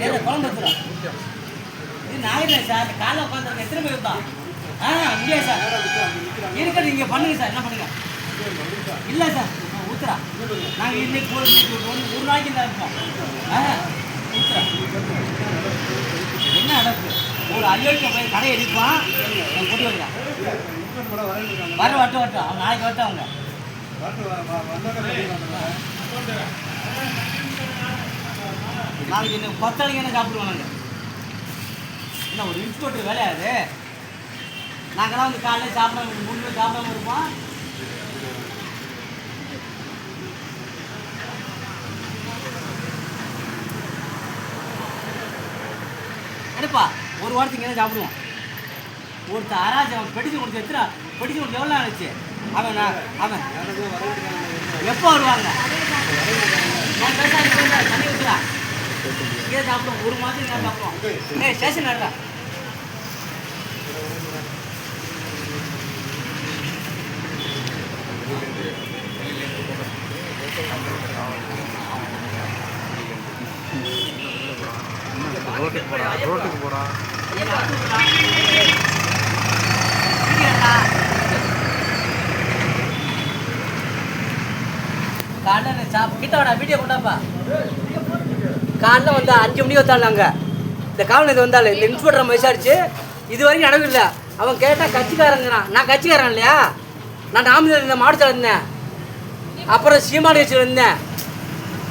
ஆ sir காலைல உட்காந்துருக்க எத்தனை பேர் இருந்தா ஆ இல்லையா சார். இருக்கட்டும் இங்கே பண்ணுங்க சார் என்ன பண்ணுங்க? இல்லை சார் ஊத்துறா. நாங்கள் இன்னைக்கு ஒரு இன்னைக்கு ஒரு ஒரு- ஒரு நாளைக்கு தான் இருப்போம். ஆ ஊத்துறா. என்ன நடக்கு? ஒரு அஞ்சலிக்க போய் கடை எடுப்பான். அவன் கொண்டு வருங்க வர வட்டம் வட்டம் அவன் நாளைக்கு வட்டம் அவங்க நாளைக்கு என்ன கொத்தளைங்க என்ன சாப்பிடுவோம் நாங்கள் என்ன ஒரு இன்ஸ்பெக்டர் வேலையா அது? நாங்களாம் வந்து காலையில் சாப்பிடாம மூணு சாப்பிடாம இருப்போம். எடுப்பா ஒரு வாரத்துக்கு என்ன சாப்பிடுவோம். ஒருத்தர் ஆராய்ச்சி அவன் பெடிச்சு கொடுத்து எத்தனை பெடிச்சு கொடுத்து எவ்வளோ ஆச்சு? அவன் நான் அவன். எப்போ வருவாங்க நான் பேசாத பேச தண்ணி ஊற்றுறா இங்கே சாப்பிடுவோம் ஒரு மாதம் நான் சாப்பிடுவோம் ஏய் ஸ்டேஷன் நடுறா ரோட்டுக்கு போடா ரோட்டுக்கு போடா காலைல சாப் கிட்ட வாடா வீடியோ கொண்டாப்பா. காலைல வந்தால் அஞ்சு மணிக்கு வந்தாங்க இந்த காவல் இது வந்தாள் இந்த இன்ஸ்பெக்டர் விசாரிச்சு இது வரைக்கும் நடவு இல்லை அவன் கேட்டால் கட்சிக்காரங்கிறான். நான் கட்சிக்காரன் இல்லையா? நான் நாமதல் இருந்தேன் மாவட்டத்தில் இருந்தேன். அப்புறம் சீமாடி வச்சுருந்தேன்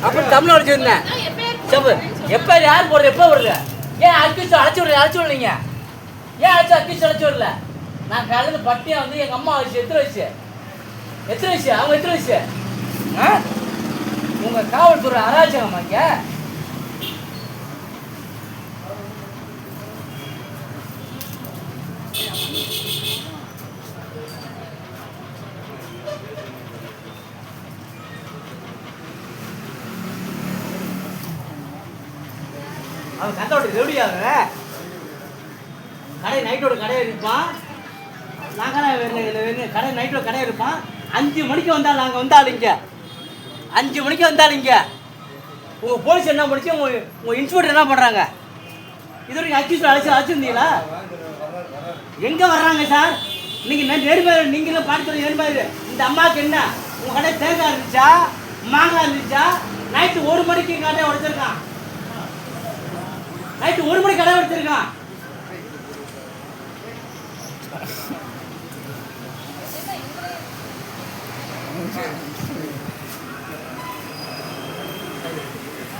அப்புறம் தமிழ் அடிச்சிருந்தேன் சப்பு எப்போ யார் போடுறது எப்போ வருது ஏன் அக்கிச்சு அழைச்சி விடல அழைச்சி விடலீங்க? ஏன் அழைச்சி அக்கிச்சு அழைச்சி விடல? நான் காலையில் பட்டியாக வந்து எங்கள் அம்மா வச்சு எத்தனை வயசு எத்தனை வயசு அவங்க எத்தனை வயசு ஆ? உங்கள் காவல்துறை அராஜகம் அங்கே அவன் கத்தோட ரெடியாக கடை நைட்டோட கடை இருப்பான் நாங்கள் கடை நைட்டோட கடை இருப்பான் அஞ்சு மணிக்கு வந்தால் நாங்கள் வந்தால் இங்கே. அஞ்சு மணிக்கு வந்தால் இங்கே. உங்கள் போலீஸ் என்ன பண்ணிச்சு? உங்கள் உங்கள் இன்ஸ்பெக்டர் என்ன பண்ணுறாங்க இது வரைக்கும் அச்சு அழைச்சி அழைச்சிருந்தீங்களா எங்கே வர்றாங்க சார்? நீங்கள் நேர்மையாக நீங்களும் பாடத்துல நேர்மையாக இந்த அம்மாவுக்கு என்ன? உங்கள் கடை தேங்காய் இருந்துச்சா? மாங்காய் இருந்துச்சா? நைட்டு ஒரு மணிக்கு கடை உடைச்சிருக்கான். நைட்டு ஒரு மணிக்கு கடை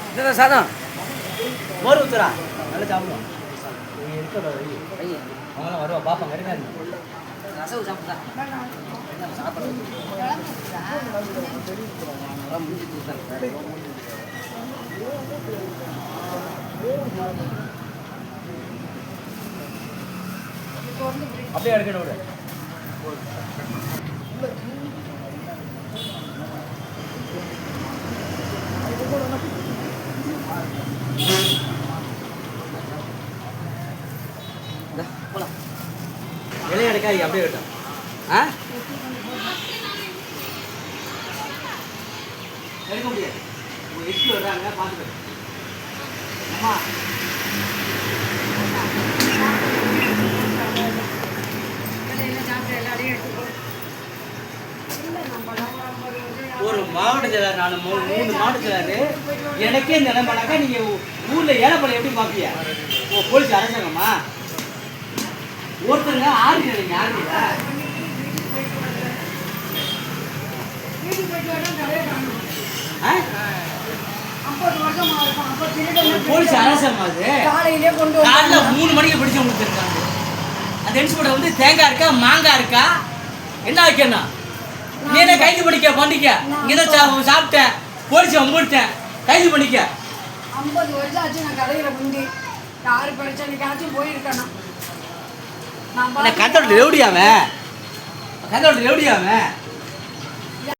இதுதான் சாதம்? மோர் ஊத்துறா. நல்லா சாப்பிடுவோம். அவங்களாம் வருவா பாப்பா கறினா ரசவு சாப்பிட்டா சாப்பிட்றது? அப்படியே எடுக்கணும் ஒரு இந்தா, எடுக்காதீங்க அப்படியே இருக்கட்டும் ஆ? எடுக்க முடியாது. உங்க வர்றாங்க பார்த்துட்டு ஒரு மாவட்ட செயலர் நான் மூணு மூணு மாவட்ட செயலர் எனக்கே இந்த நிலைமைனாக்கா நீங்க ஊரில் ஊர்ல ஏழைப்படம் எப்படி பார்ப்பீங்க? ஓ போலீஸ் அரசாங்கம்மா ஒருத்தருங்க ஆறு யாரு ஆ? போலீஸ் அரசாங்கம் அது? காலையிலே கொண்டு காலைல மூணு மணிக்கு பிடிச்சு கொடுத்துருக்காங்க அந்த இன்ஸ்பெக்டர் வந்து தேங்காய் இருக்கா மாங்காய் இருக்கா? என்ன வைக்கணும்? நீ என்ன கைது பண்ணிக்க பண்ணிக்க. இங்கே தான் சாப்பிட்டேன். போலீஸ் வம்பிட்டேன் கைது பண்ணிக்க. ஐம்பது வருஷம் ஆச்சு நான் கதையில முந்தி. யாரு பிரச்சனைக்காச்சும் நான் என்ன பாட்டுக்கு கந்தோட ரவுடி